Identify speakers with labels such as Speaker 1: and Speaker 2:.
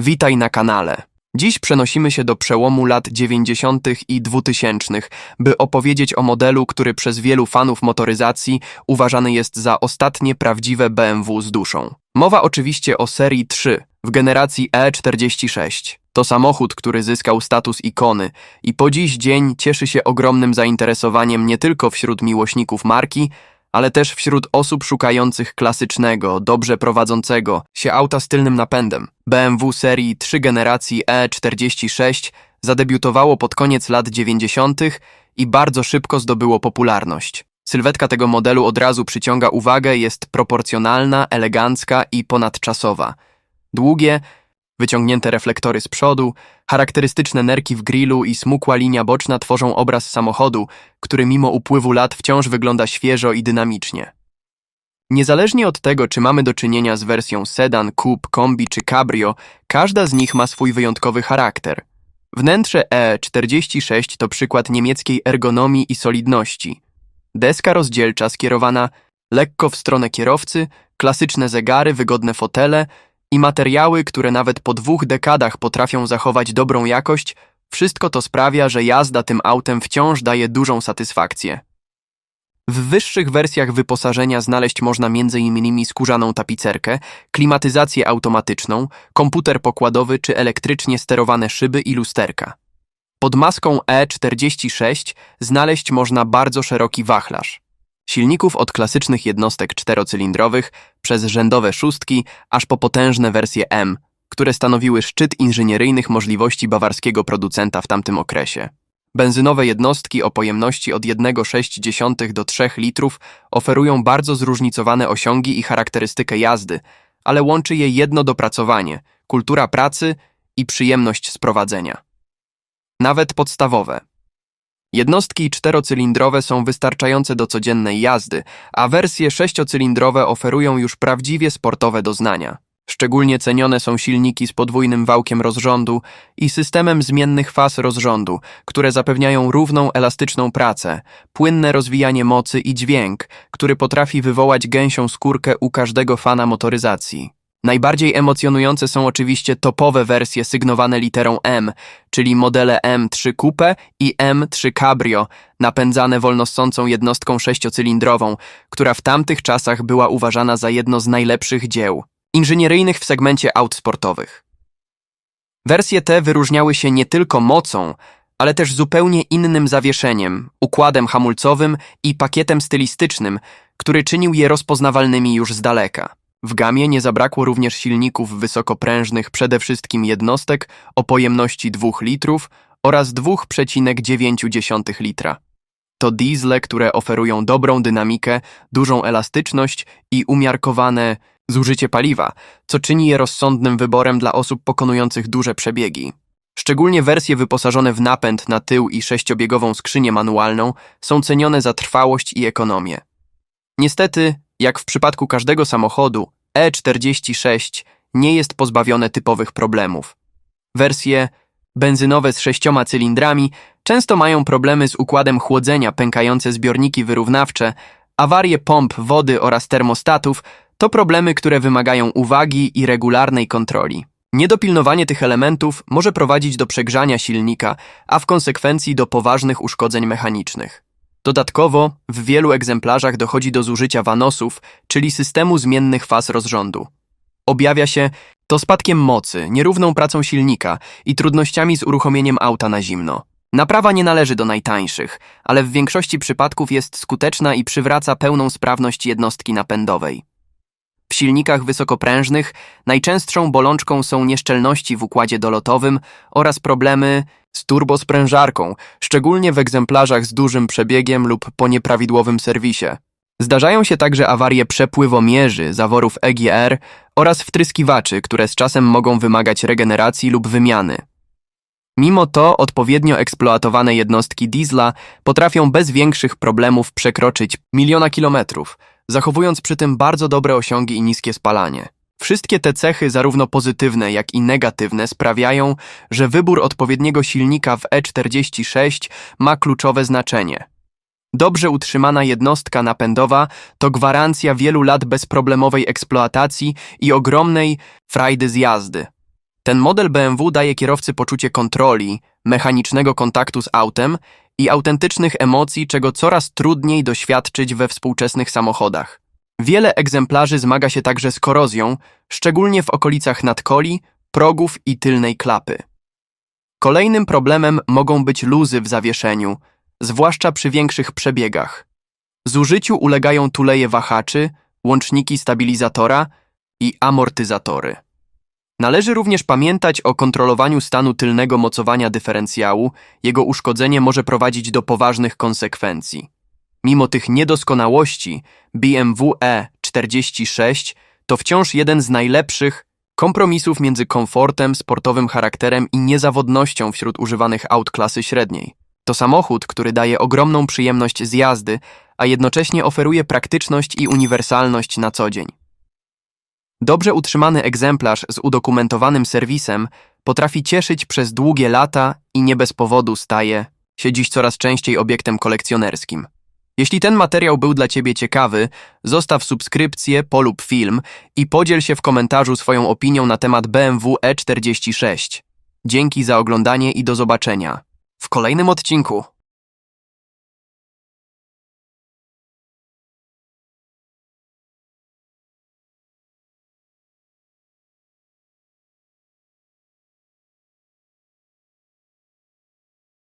Speaker 1: Witaj na kanale. Dziś przenosimy się do przełomu lat 90. i 2000, by opowiedzieć o modelu, który przez wielu fanów motoryzacji uważany jest za ostatnie prawdziwe BMW z duszą. Mowa oczywiście o serii 3 w generacji E46. To samochód, który zyskał status ikony i po dziś dzień cieszy się ogromnym zainteresowaniem nie tylko wśród miłośników marki, ale też wśród osób szukających klasycznego, dobrze prowadzącego się auta z tylnym napędem. BMW serii 3 generacji E46 zadebiutowało pod koniec lat 90. i bardzo szybko zdobyło popularność. Sylwetka tego modelu od razu przyciąga uwagę, jest proporcjonalna, elegancka i ponadczasowa. Długie, wyciągnięte reflektory z przodu, charakterystyczne nerki w grillu i smukła linia boczna tworzą obraz samochodu, który mimo upływu lat wciąż wygląda świeżo i dynamicznie. Niezależnie od tego, czy mamy do czynienia z wersją sedan, coupe, kombi czy cabrio, każda z nich ma swój wyjątkowy charakter. Wnętrze E46 to przykład niemieckiej ergonomii i solidności. Deska rozdzielcza skierowana lekko w stronę kierowcy, klasyczne zegary, wygodne fotele i materiały, które nawet po dwóch dekadach potrafią zachować dobrą jakość, wszystko to sprawia, że jazda tym autem wciąż daje dużą satysfakcję. W wyższych wersjach wyposażenia znaleźć można m.in. skórzaną tapicerkę, klimatyzację automatyczną, komputer pokładowy czy elektrycznie sterowane szyby i lusterka. Pod maską E46 znaleźć można bardzo szeroki wachlarz. Silników od klasycznych jednostek czterocylindrowych przez rzędowe szóstki aż po potężne wersje M, które stanowiły szczyt inżynieryjnych możliwości bawarskiego producenta w tamtym okresie. Benzynowe jednostki o pojemności od 1,6 do 3 litrów oferują bardzo zróżnicowane osiągi i charakterystykę jazdy, ale łączy je jedno dopracowanie kultura pracy i przyjemność z prowadzenia. Nawet podstawowe. Jednostki czterocylindrowe są wystarczające do codziennej jazdy, a wersje sześciocylindrowe oferują już prawdziwie sportowe doznania. Szczególnie cenione są silniki z podwójnym wałkiem rozrządu i systemem zmiennych faz rozrządu, które zapewniają równą, elastyczną pracę, płynne rozwijanie mocy i dźwięk, który potrafi wywołać gęsią skórkę u każdego fana motoryzacji. Najbardziej emocjonujące są oczywiście topowe wersje sygnowane literą M, czyli modele M3 Coupe i M3 Cabrio, napędzane wolnossącą jednostką sześciocylindrową, która w tamtych czasach była uważana za jedno z najlepszych dzieł inżynieryjnych w segmencie aut sportowych. Wersje te wyróżniały się nie tylko mocą, ale też zupełnie innym zawieszeniem, układem hamulcowym i pakietem stylistycznym, który czynił je rozpoznawalnymi już z daleka. W gamie nie zabrakło również silników wysokoprężnych, przede wszystkim jednostek o pojemności 2 litrów oraz 2,9 litra. To diesle, które oferują dobrą dynamikę, dużą elastyczność i umiarkowane zużycie paliwa, co czyni je rozsądnym wyborem dla osób pokonujących duże przebiegi. Szczególnie wersje wyposażone w napęd na tył i sześciobiegową skrzynię manualną są cenione za trwałość i ekonomię. Niestety, jak w przypadku każdego samochodu, E46 nie jest pozbawione typowych problemów. Wersje benzynowe z sześcioma cylindrami często mają problemy z układem chłodzenia, pękające zbiorniki wyrównawcze, awarie pomp wody oraz termostatów to problemy, które wymagają uwagi i regularnej kontroli. Niedopilnowanie tych elementów może prowadzić do przegrzania silnika, a w konsekwencji do poważnych uszkodzeń mechanicznych. Dodatkowo, w wielu egzemplarzach dochodzi do zużycia wanosów, czyli systemu zmiennych faz rozrządu. Objawia się to spadkiem mocy, nierówną pracą silnika i trudnościami z uruchomieniem auta na zimno. Naprawa nie należy do najtańszych, ale w większości przypadków jest skuteczna i przywraca pełną sprawność jednostki napędowej. W silnikach wysokoprężnych najczęstszą bolączką są nieszczelności w układzie dolotowym oraz problemy z turbosprężarką, szczególnie w egzemplarzach z dużym przebiegiem lub po nieprawidłowym serwisie. Zdarzają się także awarie przepływomierzy, zaworów EGR oraz wtryskiwaczy, które z czasem mogą wymagać regeneracji lub wymiany. Mimo to odpowiednio eksploatowane jednostki diesla potrafią bez większych problemów przekroczyć miliona kilometrów, zachowując przy tym bardzo dobre osiągi i niskie spalanie. Wszystkie te cechy, zarówno pozytywne, jak i negatywne, sprawiają, że wybór odpowiedniego silnika w E46 ma kluczowe znaczenie. Dobrze utrzymana jednostka napędowa to gwarancja wielu lat bezproblemowej eksploatacji i ogromnej frajdy z jazdy. Ten model BMW daje kierowcy poczucie kontroli, mechanicznego kontaktu z autem i autentycznych emocji, czego coraz trudniej doświadczyć we współczesnych samochodach. Wiele egzemplarzy zmaga się także z korozją, szczególnie w okolicach nadkoli, progów i tylnej klapy. Kolejnym problemem mogą być luzy w zawieszeniu, zwłaszcza przy większych przebiegach. Zużyciu ulegają tuleje wahaczy, łączniki stabilizatora i amortyzatory. Należy również pamiętać o kontrolowaniu stanu tylnego mocowania dyferencjału, jego uszkodzenie może prowadzić do poważnych konsekwencji. Mimo tych niedoskonałości, BMW E46 to wciąż jeden z najlepszych kompromisów między komfortem, sportowym charakterem i niezawodnością wśród używanych aut klasy średniej. To samochód, który daje ogromną przyjemność z jazdy, a jednocześnie oferuje praktyczność i uniwersalność na co dzień. Dobrze utrzymany egzemplarz z udokumentowanym serwisem potrafi cieszyć przez długie lata i nie bez powodu staje się dziś coraz częściej obiektem kolekcjonerskim. Jeśli ten materiał był dla Ciebie ciekawy, zostaw subskrypcję, polub film i podziel się w komentarzu swoją opinią na temat BMW E46. Dzięki za oglądanie i do zobaczenia w kolejnym odcinku.